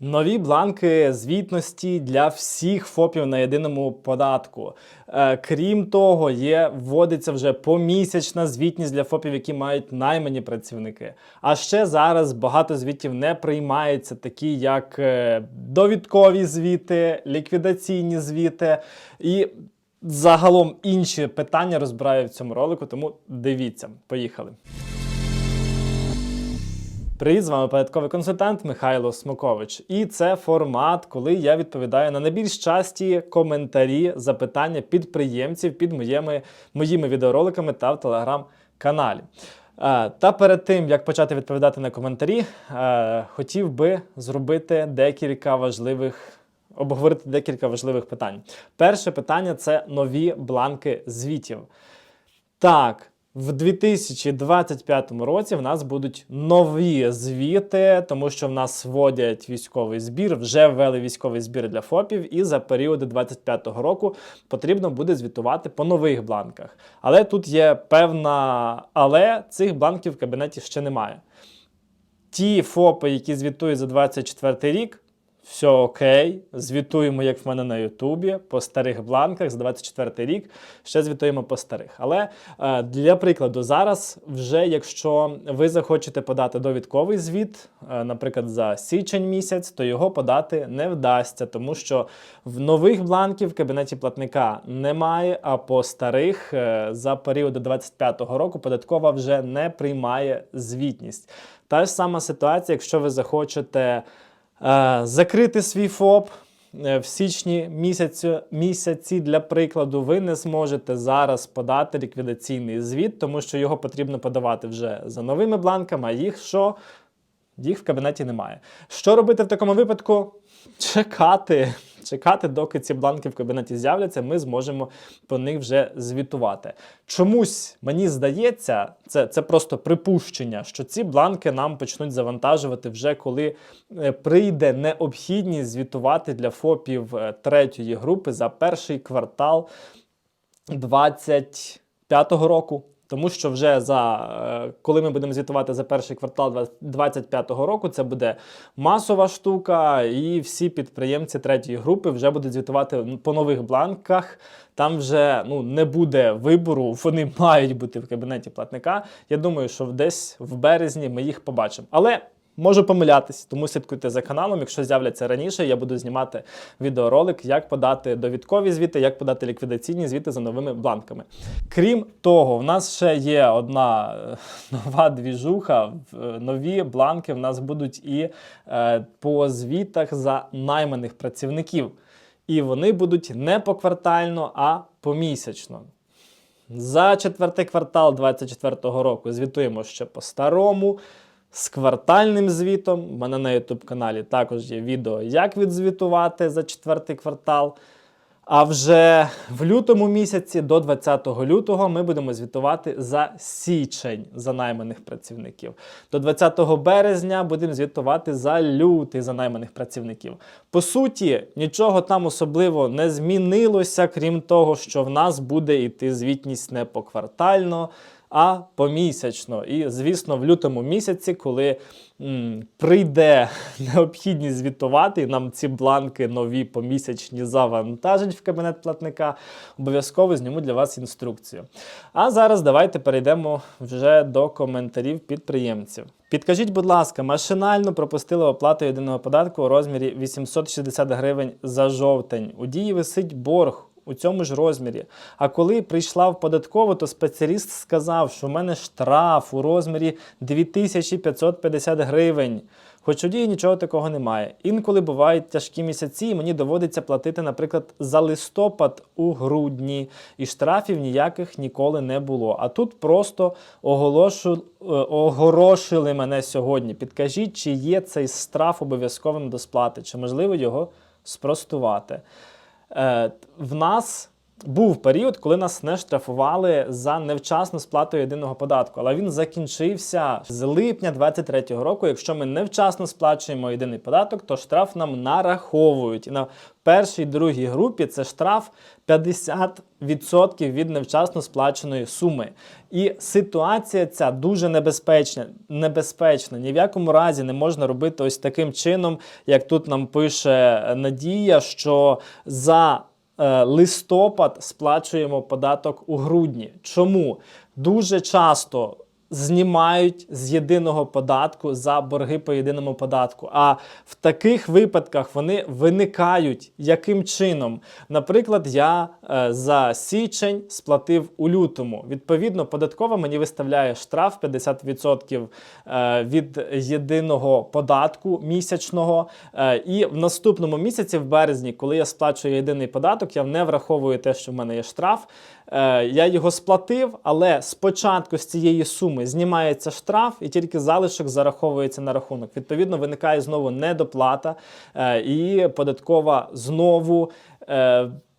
Нові бланки звітності для всіх ФОПів на єдиному податку. Е, крім того, є вводиться вже помісячна звітність для ФОПів, які мають наймані працівники. А ще зараз багато звітів не приймаються, такі як е, довідкові звіти, ліквідаційні звіти і загалом інші питання розбираю в цьому ролику. Тому дивіться, поїхали. Привіт, з вами податковий консультант Михайло Смокович. І це формат, коли я відповідаю на найбільш часті коментарі, запитання підприємців під моїми, моїми відеороликами та в телеграм-каналі. Е, Та перед тим як почати відповідати на коментарі, е, хотів би зробити декілька важливих. Обговорити декілька важливих питань. Перше питання це нові бланки звітів. Так, в 2025 році в нас будуть нові звіти, тому що в нас вводять військовий збір, вже ввели військовий збір для ФОПів, і за періоди 2025 року потрібно буде звітувати по нових бланках. Але тут є певна але цих бланків в кабінеті ще немає. Ті ФОПи, які звітують за 2024 рік, все окей, звітуємо, як в мене на Ютубі, по старих бланках за 24 рік. Ще звітуємо по старих. Але е, для прикладу, зараз, вже якщо ви захочете подати довідковий звіт, е, наприклад, за січень місяць, то його подати не вдасться, тому що в нових бланків в кабінеті платника немає, а по старих е, за період до 25 року податкова вже не приймає звітність. Та ж сама ситуація, якщо ви захочете. Е, Закрити свій ФОП е, в січні місяці, місяці для прикладу, ви не зможете зараз подати ліквідаційний звіт, тому що його потрібно подавати вже за новими бланками, а їх що? Їх в кабінеті немає. Що робити в такому випадку? Чекати. Чекати, доки ці бланки в кабінеті з'являться, ми зможемо по них вже звітувати. Чомусь мені здається, це, це просто припущення, що ці бланки нам почнуть завантажувати вже коли е, прийде необхідність звітувати для ФОПів е, третьої групи за перший квартал 2025 року. Тому що вже за е, коли ми будемо звітувати за перший квартал 2025 року, це буде масова штука, і всі підприємці третьої групи вже будуть звітувати по нових бланках. Там вже ну не буде вибору, вони мають бути в кабінеті платника. Я думаю, що десь в березні ми їх побачимо. Але Можу помилятись, тому слідкуйте за каналом. Якщо з'являться раніше, я буду знімати відеоролик, як подати довідкові звіти, як подати ліквідаційні звіти за новими бланками. Крім того, в нас ще є одна е, нова двіжуха. Е, Нові бланки в нас будуть і е, по звітах за найманих працівників. І вони будуть не поквартально, а помісячно. За четвертий квартал 2024 року звітуємо ще по старому. З квартальним звітом. У мене на YouTube каналі також є відео, як відзвітувати за четвертий квартал. А вже в лютому місяці до 20 лютого ми будемо звітувати за січень за найманих працівників. До 20 березня будемо звітувати за лютий за найманих працівників. По суті, нічого там особливо не змінилося, крім того, що в нас буде йти звітність не поквартально, а помісячно. І, звісно, в лютому місяці, коли м, прийде необхідність звітувати, нам ці бланки нові помісячні завантажать в кабінет платника, обов'язково зніму для вас інструкцію. А зараз давайте перейдемо вже до коментарів підприємців. Підкажіть, будь ласка, машинально пропустили оплату єдиного податку у розмірі 860 гривень за жовтень. У дії висить борг у цьому ж розмірі. А коли прийшла в податкову, то спеціаліст сказав, що в мене штраф у розмірі 2550 гривень. Хоч у дії нічого такого немає. Інколи бувають тяжкі місяці, і мені доводиться платити, наприклад, за листопад у грудні, і штрафів ніяких ніколи не було. А тут просто оголошу, е, огорошили мене сьогодні. Підкажіть, чи є цей штраф обов'язковим до сплати, чи можливо його спростувати. Е, в нас був період, коли нас не штрафували за невчасну сплату єдиного податку, але він закінчився з липня 2023 року. Якщо ми невчасно сплачуємо єдиний податок, то штраф нам нараховують. І на першій другій групі це штраф 50% від невчасно сплаченої суми. І ситуація ця дуже небезпечна. небезпечна. Ні в якому разі не можна робити ось таким чином, як тут нам пише Надія, що за листопад сплачуємо податок у грудні. Чому? Дуже часто знімають з єдиного податку за борги по єдиному податку. А в таких випадках вони виникають яким чином? Наприклад, я е, за січень сплатив у лютому. Відповідно, податкова мені виставляє штраф 50% е, від єдиного податку місячного. Е, і в наступному місяці, в березні, коли я сплачую єдиний податок, я не враховую те, що в мене є штраф. Е, Я його сплатив, але спочатку з цієї суми знімається штраф, і тільки залишок зараховується на рахунок. Відповідно, виникає знову недоплата, е, і податкова знову.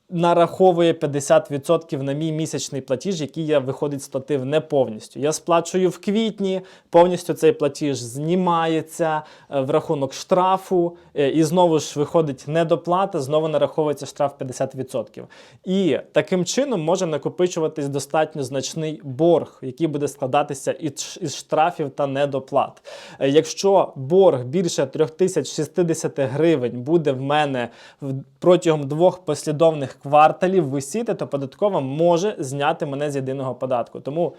Нараховує 50% на мій місячний платіж, який я виходить сплатив не повністю. Я сплачую в квітні, повністю цей платіж знімається е, в рахунок штрафу, е, і знову ж виходить недоплата, знову нараховується штраф 50%. І таким чином може накопичуватись достатньо значний борг, який буде складатися із штрафів та недоплат. Е, Якщо борг більше 3060 гривень буде в мене протягом двох послідовних кварталів висіти, то податкова може зняти мене з єдиного податку. Тому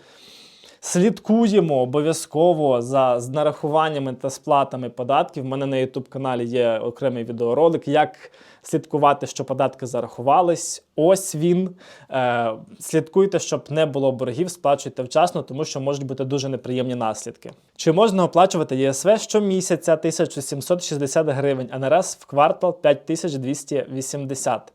слідкуємо обов'язково за нарахуваннями та сплатами податків. У мене на YouTube каналі є окремий відеоролик, як слідкувати, що податки зарахувались. Ось він. Е, слідкуйте, щоб не було боргів, сплачуйте вчасно, тому що можуть бути дуже неприємні наслідки. Чи можна оплачувати ЄСВ щомісяця 1760 гривень, а не раз в квартал 5280?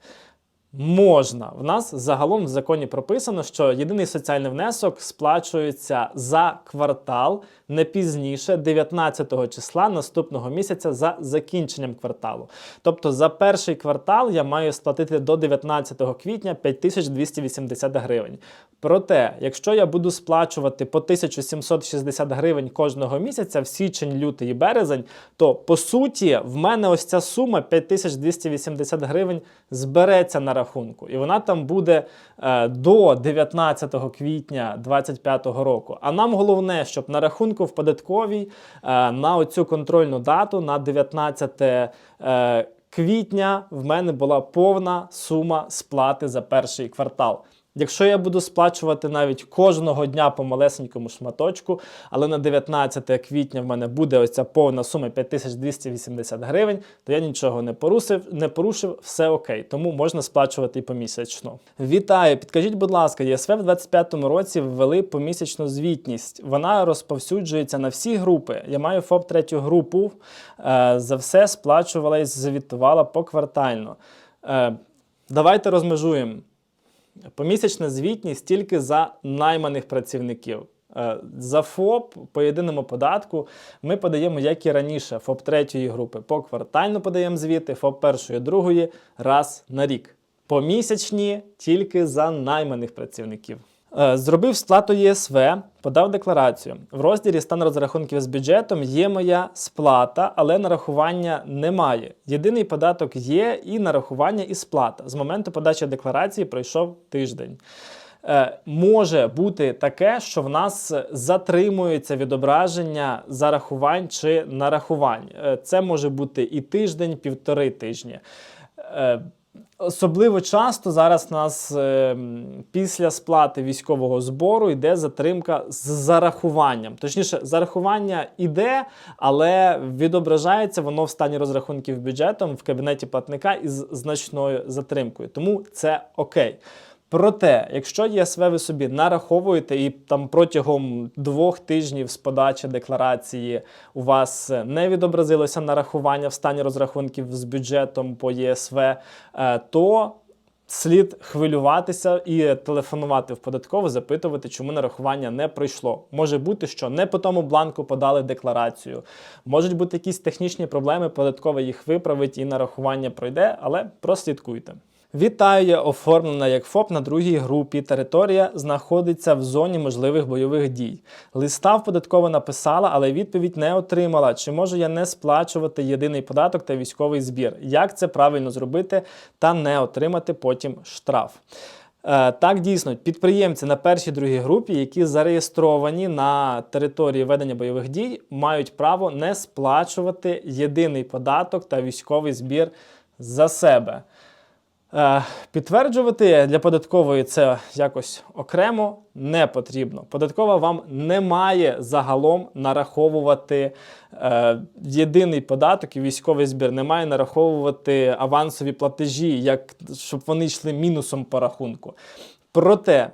Можна. В нас загалом в законі прописано, що єдиний соціальний внесок сплачується за квартал не пізніше 19 числа наступного місяця за закінченням кварталу. Тобто за перший квартал я маю сплатити до 19 квітня 5280 гривень. Проте, якщо я буду сплачувати по 1760 гривень кожного місяця в січень, лютий і березень, то по суті в мене ось ця сума 5280 гривень збереться на рахунку, і вона там буде е, до 19 квітня 2025 року. А нам головне, щоб на рахунку в податковій е, на оцю контрольну дату на 19 е, квітня в мене була повна сума сплати за перший квартал. Якщо я буду сплачувати навіть кожного дня по малесенькому шматочку, але на 19 квітня в мене буде оця повна сума 5280 гривень, то я нічого не порушив, не порушив, все окей. Тому можна сплачувати і помісячно. Вітаю! Підкажіть, будь ласка, ЄСВ в 2025 році ввели помісячну звітність. Вона розповсюджується на всі групи. Я маю ФОП третю групу. Е, за все сплачувала і звітувала поквартально. Е, давайте розмежуємо. Помісячна звітність тільки за найманих працівників. Е, За ФОП по єдиному податку ми подаємо, як і раніше, ФОП третьої групи. Поквартально подаємо звіти, ФОП першої, другої раз на рік. Помісячні тільки за найманих працівників. Е, Зробив сплату ЄСВ, подав декларацію. В розділі стан розрахунків з бюджетом є моя сплата, але нарахування немає. Єдиний податок є і нарахування і сплата. З моменту подачі декларації пройшов тиждень. Е, може бути таке, що в нас затримується відображення зарахувань чи нарахувань. Е, Це може бути і тиждень, півтори тижні. Особливо часто зараз нас е, після сплати військового збору йде затримка з зарахуванням. Точніше, зарахування іде, але відображається воно в стані розрахунків бюджетом в кабінеті платника із значною затримкою. Тому це окей. Проте, якщо ЄСВ ви собі нараховуєте і там протягом двох тижнів з подачі декларації у вас не відобразилося нарахування в стані розрахунків з бюджетом по ЄСВ, е, то слід хвилюватися і телефонувати в податкову, запитувати, чому нарахування не пройшло. Може бути, що не по тому бланку подали декларацію. Можуть бути якісь технічні проблеми, податкова їх виправить і нарахування пройде, але прослідкуйте. Вітаю, оформлена як ФОП на другій групі. Територія знаходиться в зоні можливих бойових дій. Листа в податково написала, але відповідь не отримала. Чи можу я не сплачувати єдиний податок та військовий збір? Як це правильно зробити та не отримати потім штраф? Е, Так, дійсно, підприємці на першій другій групі, які зареєстровані на території ведення бойових дій, мають право не сплачувати єдиний податок та військовий збір за себе. Е, Підтверджувати для податкової це якось окремо не потрібно. Податкова вам не має загалом нараховувати е, єдиний податок і військовий збір, не має нараховувати авансові платежі, як, щоб вони йшли мінусом по рахунку. Проте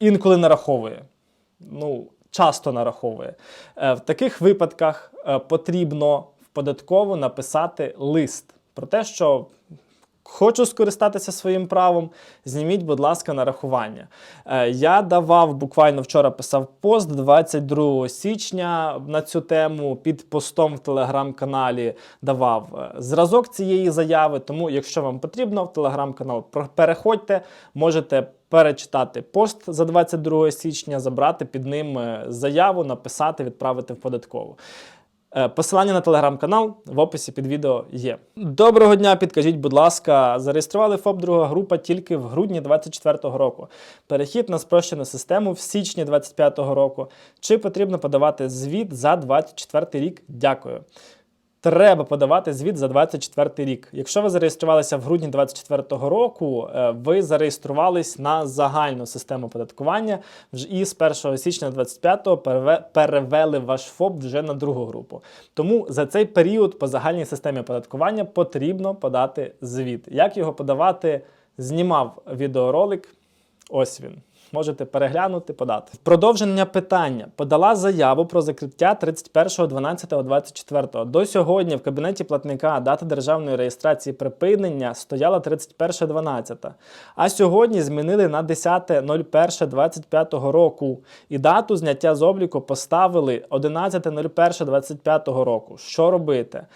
інколи нараховує. Ну, часто нараховує. Е, В таких випадках е, потрібно в податкову написати лист про те, що Хочу скористатися своїм правом. Зніміть, будь ласка, нарахування. Е, Я давав буквально вчора писав пост 22 січня на цю тему. Під постом в телеграм-каналі давав е, зразок цієї заяви. Тому, якщо вам потрібно, в телеграм-канал переходьте, можете перечитати пост за 22 січня, забрати під ним е, заяву, написати, відправити в податкову. Е, Посилання на телеграм-канал в описі під відео є. Доброго дня, підкажіть, будь ласка, зареєстрували ФОП друга група тільки в грудні 2024 року. Перехід на спрощену систему в січні 2025 року. Чи потрібно подавати звіт за 2024 рік? Дякую. Треба подавати звіт за 24 рік. Якщо ви зареєструвалися в грудні 2024 року, е, ви зареєструвались на загальну систему податкування і з 1 січня 2025 переве- перевели ваш ФОП вже на другу групу. Тому за цей період по загальній системі оподаткування потрібно подати звіт. Як його подавати? Знімав відеоролик. Ось він. Можете переглянути, подати. Продовження питання. Подала заяву про закриття 31.12.24. До сьогодні в кабінеті платника дата державної реєстрації припинення стояла 31.12. А сьогодні змінили на 10.01.25 року. І дату зняття з обліку поставили 11.01.25 року. Що робити?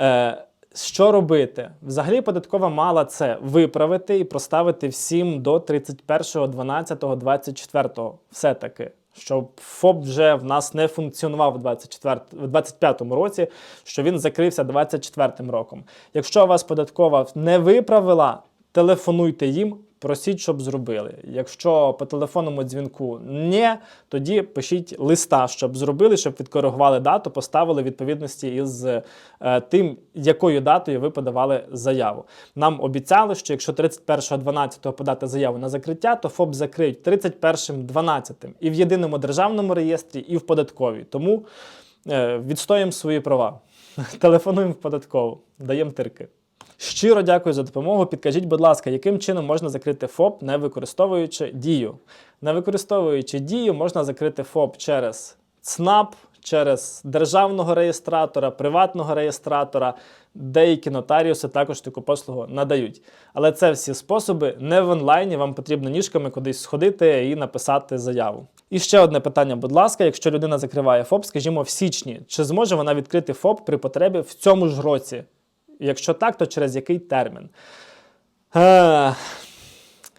Е, що робити? Взагалі податкова мала це виправити і проставити всім до 31.12.24. Все-таки. Щоб ФОП вже в нас не функціонував в 24, в 25 році, що він закрився 24 роком. Якщо вас податкова не виправила, телефонуйте їм, просіть, щоб зробили. Якщо по телефонному дзвінку ні, тоді пишіть листа, щоб зробили, щоб відкоригували дату, поставили відповідності із е, тим, якою датою ви подавали заяву. Нам обіцяли, що якщо 31.12 подати заяву на закриття, то ФОП закриють 31.12 і в єдиному державному реєстрі, і в податковій. Тому е, відстоїмо свої права. Телефонуємо в податкову, даємо тирки. Щиро дякую за допомогу. Підкажіть, будь ласка, яким чином можна закрити ФОП, не використовуючи дію? Не використовуючи дію, можна закрити ФОП через ЦНАП, через державного реєстратора, приватного реєстратора. Деякі нотаріуси також таку послугу надають. Але це всі способи не в онлайні. Вам потрібно ніжками кудись сходити і написати заяву. І ще одне питання, будь ласка, якщо людина закриває ФОП, скажімо, в січні, чи зможе вона відкрити ФОП при потребі в цьому ж році? Якщо так, то через який термін? Е,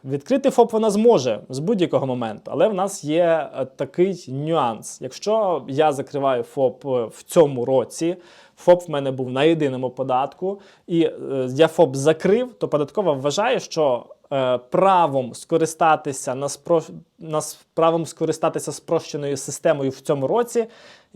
Відкрити ФОП вона зможе з будь-якого моменту, але в нас є е, такий нюанс. Якщо я закриваю ФОП е, в цьому році, ФОП в мене був на єдиному податку, і е, я ФОП закрив, то податкова вважає, що правом скористатися на спро... на правом скористатися спрощеною системою в цьому році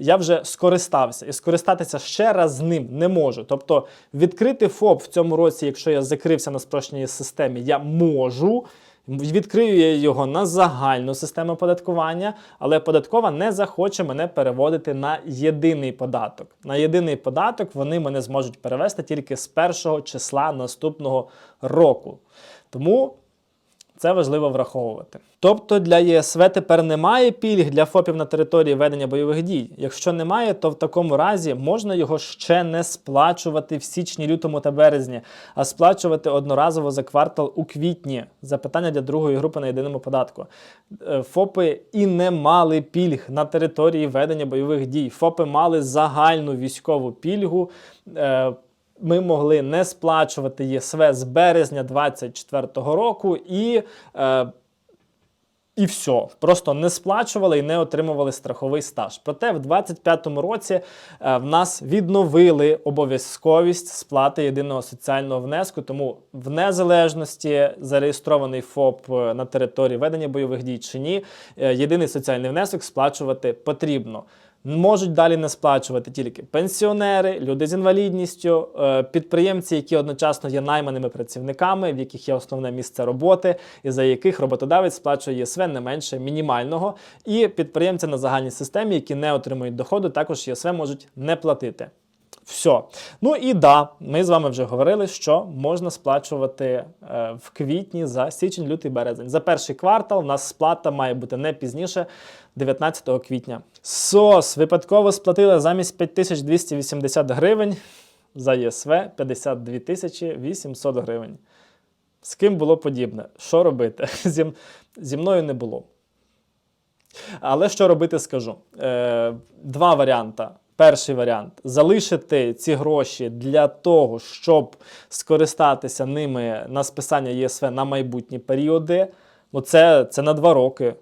я вже скористався. І скористатися ще раз з ним не можу. Тобто відкрити ФОП в цьому році, якщо я закрився на спрощеній системі, я можу. Відкрию я його на загальну систему податкування, але податкова не захоче мене переводити на єдиний податок. На єдиний податок вони мене зможуть перевести тільки з першого числа наступного року. Тому це важливо враховувати. Тобто для ЄСВ тепер немає пільг для ФОПів на території ведення бойових дій. Якщо немає, то в такому разі можна його ще не сплачувати в січні, лютому та березні, а сплачувати одноразово за квартал у квітні. Запитання для другої групи на єдиному податку. Е, ФОПи і не мали пільг на території ведення бойових дій. ФОПи мали загальну військову пільгу. Ми могли не сплачувати ЄСВ з березня 2024 року і. Е, і все, просто не сплачували і не отримували страховий стаж. Проте в 2025 році е, в нас відновили обов'язковість сплати єдиного соціального внеску. Тому в незалежності зареєстрований ФОП е, на території ведення бойових дій чи ні, е, єдиний соціальний внесок сплачувати потрібно. Можуть далі не сплачувати тільки пенсіонери, люди з інвалідністю, е, підприємці, які одночасно є найманими працівниками, в яких є основне місце роботи, і за яких роботодавець сплачує ЄСВ не менше мінімального. І підприємці на загальній системі, які не отримують доходу, також ЄСВ можуть не платити. Все. Ну і да, ми з вами вже говорили, що можна сплачувати е, в квітні за січень, лютий, березень. За перший квартал у нас сплата має бути не пізніше 19 квітня. СОС випадково сплатила замість 5280 гривень за ЄСВ 52 тисячі 800 гривень. З ким було подібне? Що робити? Зі, зі мною не було. Але що робити, скажу. Е, два варіанти. Перший варіант залишити ці гроші для того, щоб скористатися ними на списання ЄСВ на майбутні періоди. Ну, це, це на два роки.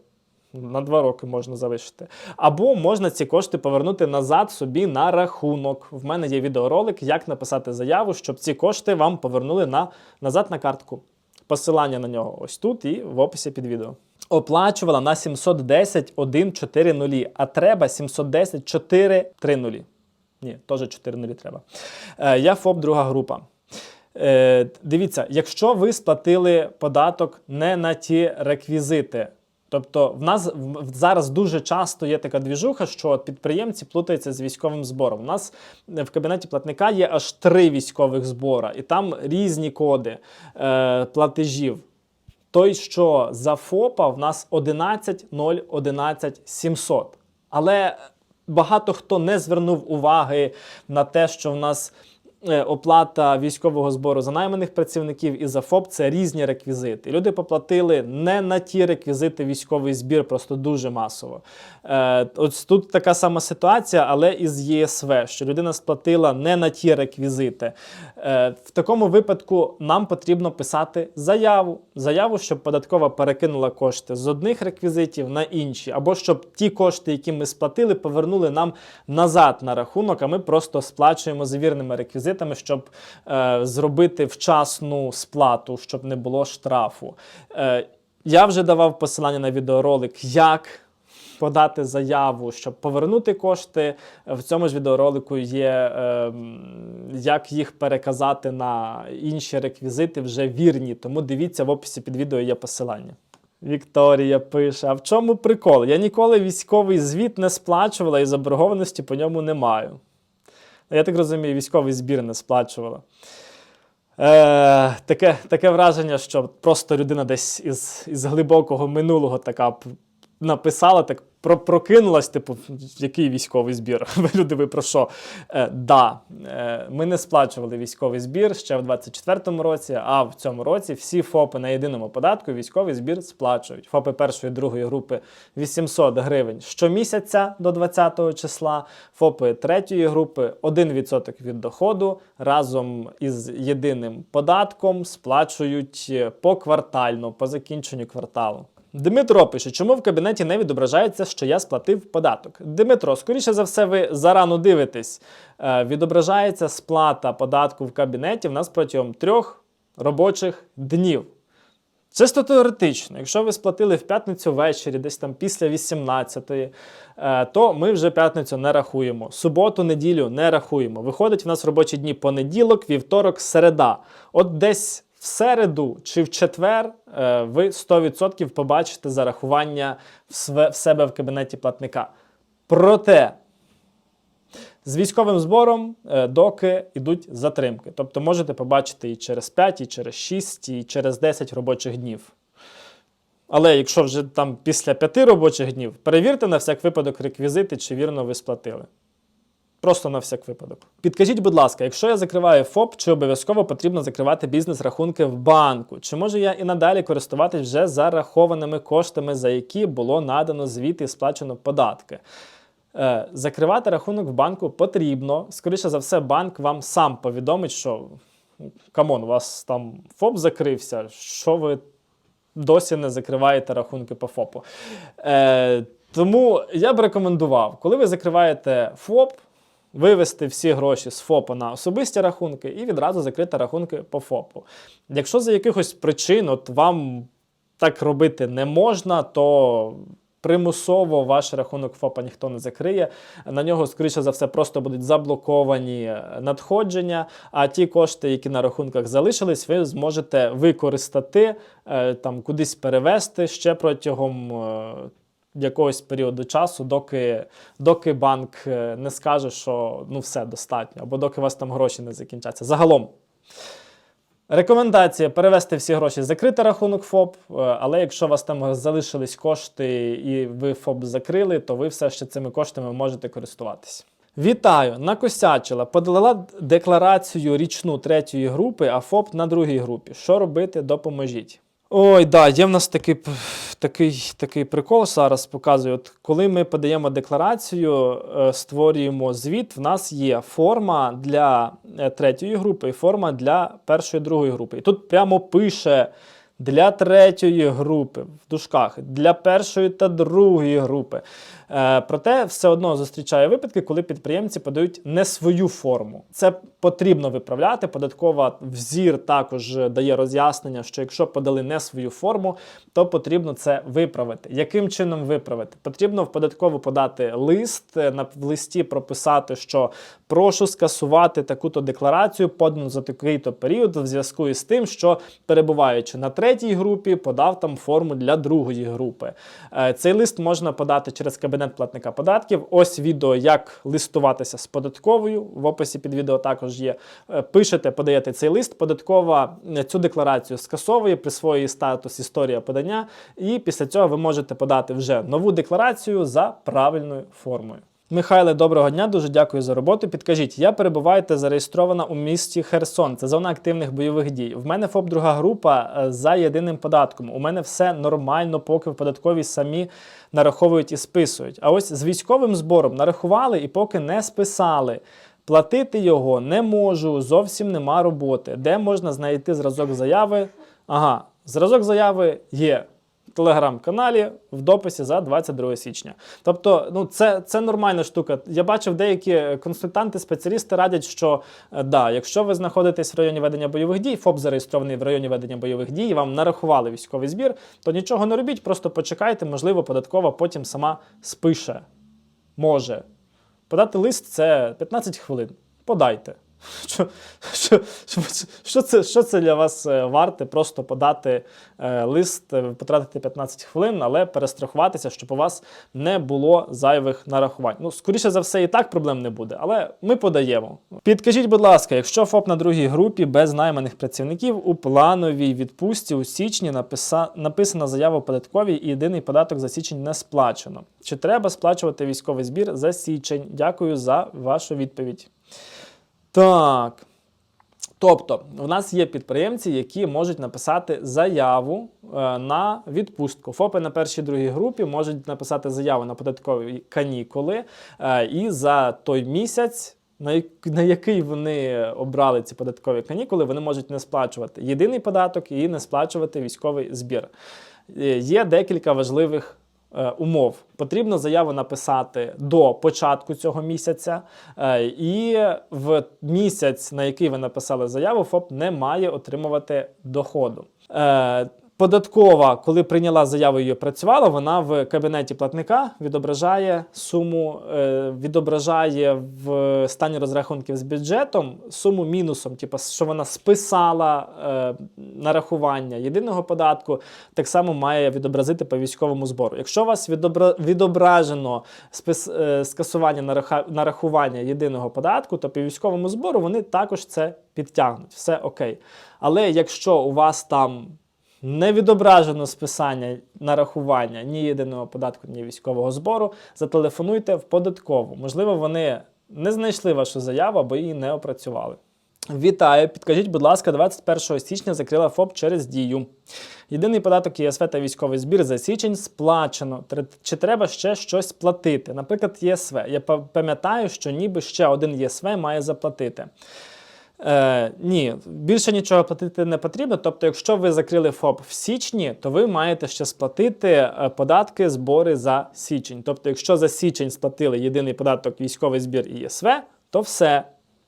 На два роки можна залишити. Або можна ці кошти повернути назад собі на рахунок. В мене є відеоролик, як написати заяву, щоб ці кошти вам повернули на, назад на картку. Посилання на нього ось тут і в описі під відео. Оплачувала на 710 140, а треба 710 430. Ні, теж 4 треба. Е, я ФОП друга група. Е, дивіться, якщо ви сплатили податок не на ті реквізити, тобто в нас зараз дуже часто є така двіжуха, що підприємці плутаються з військовим збором. У нас в кабінеті платника є аж три військових збора, і там різні коди е, платежів. Той, що за ФОПа, в нас 11 011 700. Але багато хто не звернув уваги на те, що в нас е, оплата військового збору за найманих працівників і за ФОП це різні реквізити. Люди поплатили не на ті реквізити військовий збір, просто дуже масово. Е, ось тут така сама ситуація, але із ЄСВ, що людина сплатила не на ті реквізити. Е, в такому випадку нам потрібно писати заяву. Заяву, щоб податкова перекинула кошти з одних реквізитів на інші, або щоб ті кошти, які ми сплатили, повернули нам назад на рахунок, а ми просто сплачуємо за вірними реквізитами, щоб е, зробити вчасну сплату, щоб не було штрафу. Е, я вже давав посилання на відеоролик, як подати заяву, щоб повернути кошти. В цьому ж відеоролику є, е, як їх переказати на інші реквізити вже вірні. Тому дивіться в описі під відео є посилання. Вікторія пише: а в чому прикол? Я ніколи військовий звіт не сплачувала і заборгованості по ньому не маю. Я так розумію, військовий збір не сплачувала. Е, таке, таке враження, що просто людина десь із, із глибокого минулого така написала, так про, прокинулась, типу, який військовий збір? Ви люди, ви про що? Е, да, е, ми не сплачували військовий збір ще в 24-му році, а в цьому році всі ФОПи на єдиному податку військовий збір сплачують. ФОПи першої другої групи 800 гривень щомісяця до 20 числа, ФОПи третьої групи 1% від доходу разом із єдиним податком сплачують е, поквартально, по закінченню кварталу. Дмитро пише, чому в кабінеті не відображається, що я сплатив податок. Дмитро, скоріше за все, ви зарано дивитесь. Е, відображається сплата податку в кабінеті в нас протягом трьох робочих днів. Чисто теоретично, якщо ви сплатили в п'ятницю ввечері, десь там після 18-ї, е, то ми вже п'ятницю не рахуємо. Суботу, неділю не рахуємо. Виходить в нас робочі дні понеділок, вівторок, середа. От десь в середу чи в четвер е, ви 100% побачите зарахування в себе в кабінеті платника. Проте з військовим збором е, доки йдуть затримки. Тобто можете побачити і через 5, і через 6, і через 10 робочих днів. Але якщо вже там після 5 робочих днів, перевірте на всяк випадок реквізити, чи вірно ви сплатили. Просто на всяк випадок. Підкажіть, будь ласка, якщо я закриваю ФОП, чи обов'язково потрібно закривати бізнес-рахунки в банку? Чи можу я і надалі користуватись вже зарахованими коштами, за які було надано звіт і сплачено податки? Е, Закривати рахунок в банку потрібно. Скоріше за все, банк вам сам повідомить, що камон, у вас там ФОП закрився, що ви досі не закриваєте рахунки по ФОПу. Е, тому я б рекомендував, коли ви закриваєте ФОП, вивести всі гроші з ФОПу на особисті рахунки і відразу закрити рахунки по ФОПу. Якщо за якихось причин от вам так робити не можна, то примусово ваш рахунок ФОПа ніхто не закриє. На нього, скоріше за все, просто будуть заблоковані е, надходження. А ті кошти, які на рахунках залишились, ви зможете використати е, там кудись перевести ще протягом. Якогось періоду часу, доки, доки банк е, не скаже, що ну все достатньо, або доки у вас там гроші не закінчаться. Загалом, Рекомендація перевести всі гроші, закрити рахунок ФОП, е, але якщо у вас там залишились кошти і ви ФОП закрили, то ви все ще цими коштами можете користуватися. Вітаю! Накосячила, подала декларацію річну третьої групи, а ФОП на другій групі. Що робити? Допоможіть. Ой, да, є в нас такий, такий, такий прикол, зараз показую. От коли ми подаємо декларацію, е, створюємо звіт, в нас є форма для е, третьої групи і форма для першої другої групи. І тут прямо пише для третьої групи в дужках, для першої та другої групи. Е, проте все одно зустрічає випадки, коли підприємці подають не свою форму. Це потрібно виправляти. Податкова взір також дає роз'яснення, що якщо подали не свою форму, то потрібно це виправити. Яким чином виправити? Потрібно в податкову подати лист, е, на листі прописати, що прошу скасувати таку-то декларацію, подану за такий-то період, в зв'язку із тим, що перебуваючи на третій групі, подав там форму для другої групи. Е, Цей лист можна подати через кабінет платника податків. Ось відео, як листуватися з податковою. В описі під відео також є. Е, Пишете, подаєте цей лист. Податкова е, цю декларацію скасовує, присвоює статус історія подання, і після цього ви можете подати вже нову декларацію за правильною формою. Михайле, доброго дня, дуже дякую за роботу. Підкажіть, я перебуваю та зареєстрована у місті Херсон. Це зона активних бойових дій. В мене ФОП друга група е, за єдиним податком. У мене все нормально, поки в податковій самі нараховують і списують. А ось з військовим збором нарахували і поки не списали. Платити його не можу, зовсім нема роботи. Де можна знайти зразок заяви? Ага, зразок заяви є телеграм-каналі в дописі за 22 січня. Тобто, ну це, це нормальна штука. Я бачив, деякі консультанти, спеціалісти радять, що е, да, якщо ви знаходитесь в районі ведення бойових дій, ФОП зареєстрований в районі ведення бойових дій, і вам нарахували військовий збір, то нічого не робіть, просто почекайте, можливо, податкова потім сама спише. Може. Подати лист це 15 хвилин. Подайте. Що, що, що, що, це, що це для вас е, варте? Просто подати е, лист, е, потратити 15 хвилин, але перестрахуватися, щоб у вас не було зайвих нарахувань. Ну, скоріше за все, і так проблем не буде, але ми подаємо. Підкажіть, будь ласка, якщо ФОП на другій групі без найманих працівників у плановій відпустці у січні написа... написана заява податковій і єдиний податок за січень не сплачено. Чи треба сплачувати військовий збір за січень? Дякую за вашу відповідь. Так. Тобто, в нас є підприємці, які можуть написати заяву е, на відпустку. ФОПи на першій другій групі можуть написати заяву на податкові канікули, е, і за той місяць. На, який вони обрали ці податкові канікули, вони можуть не сплачувати єдиний податок і не сплачувати військовий збір. Е, Є декілька важливих умов. Потрібно заяву написати до початку цього місяця, е, і в місяць, на який ви написали заяву, ФОП не має отримувати доходу. Податкова, коли прийняла заяву її працювала, вона в кабінеті платника відображає суму, е, відображає в стані розрахунків з бюджетом суму мінусом, типу, що вона списала е, нарахування єдиного податку, так само має відобразити по військовому збору. Якщо у вас відображено е, скасування нарахування єдиного податку, то по військовому збору вони також це підтягнуть. Все окей. Але якщо у вас там не відображено списання нарахування ні єдиного податку, ні військового збору, зателефонуйте в податкову. Можливо, вони не знайшли вашу заяву або її не опрацювали. Вітаю! Підкажіть, будь ласка, 21 січня закрила ФОП через дію. Єдиний податок ЄСВ та військовий збір за січень сплачено. Чи треба ще щось платити? Наприклад, ЄСВ. Я па- пам'ятаю, що ніби ще один ЄСВ має заплатити. Е, ні, більше нічого платити не потрібно. Тобто, якщо ви закрили ФОП в січні, то ви маєте ще сплатити е, податки, збори за січень. Тобто, якщо за січень сплатили єдиний податок, військовий збір і ЄСВ, то все.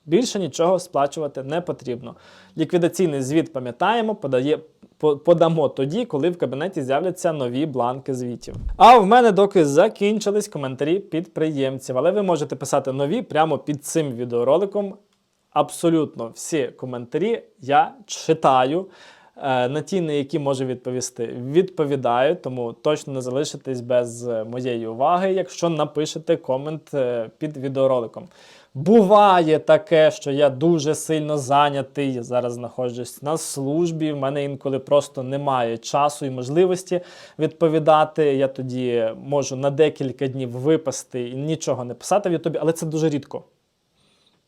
Більше нічого сплачувати не потрібно. Ліквідаційний звіт пам'ятаємо, подає, подамо тоді, коли в кабінеті з'являться нові бланки звітів. А в мене доки закінчились коментарі підприємців, але ви можете писати нові прямо під цим відеороликом. Абсолютно всі коментарі я читаю. Е, На ті, на які можу відповісти, відповідаю, тому точно не залишитесь без е, моєї уваги, якщо напишете комент е, під відеороликом. Буває таке, що я дуже сильно зайнятий. Я зараз знаходжусь на службі. В мене інколи просто немає часу і можливості відповідати. Я тоді можу на декілька днів випасти і нічого не писати в Ютубі, але це дуже рідко.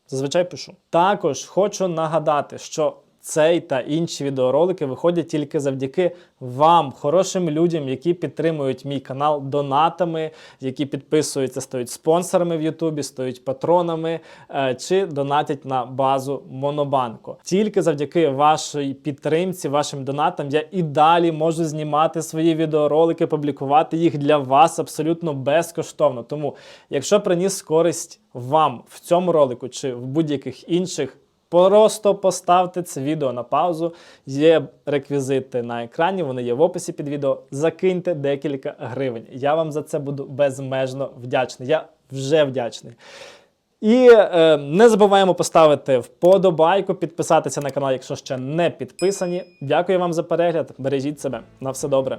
Зазвичай пишу. Також хочу нагадати, що цей та інші відеоролики виходять тільки завдяки вам, хорошим людям, які підтримують мій канал донатами, які підписуються, стають спонсорами в Ютубі, стають патронами е, чи донатять на базу Монобанку. Тільки завдяки вашій підтримці, вашим донатам, я і далі можу знімати свої відеоролики, публікувати їх для вас абсолютно безкоштовно. Тому, якщо приніс користь вам в цьому ролику чи в будь-яких інших. Просто поставте це відео на паузу. Є реквізити на екрані, вони є в описі під відео. Закиньте декілька гривень. Я вам за це буду безмежно вдячний. Я вже вдячний. І е, не забуваємо поставити вподобайку, підписатися на канал, якщо ще не підписані. Дякую вам за перегляд. Бережіть себе. На все добре.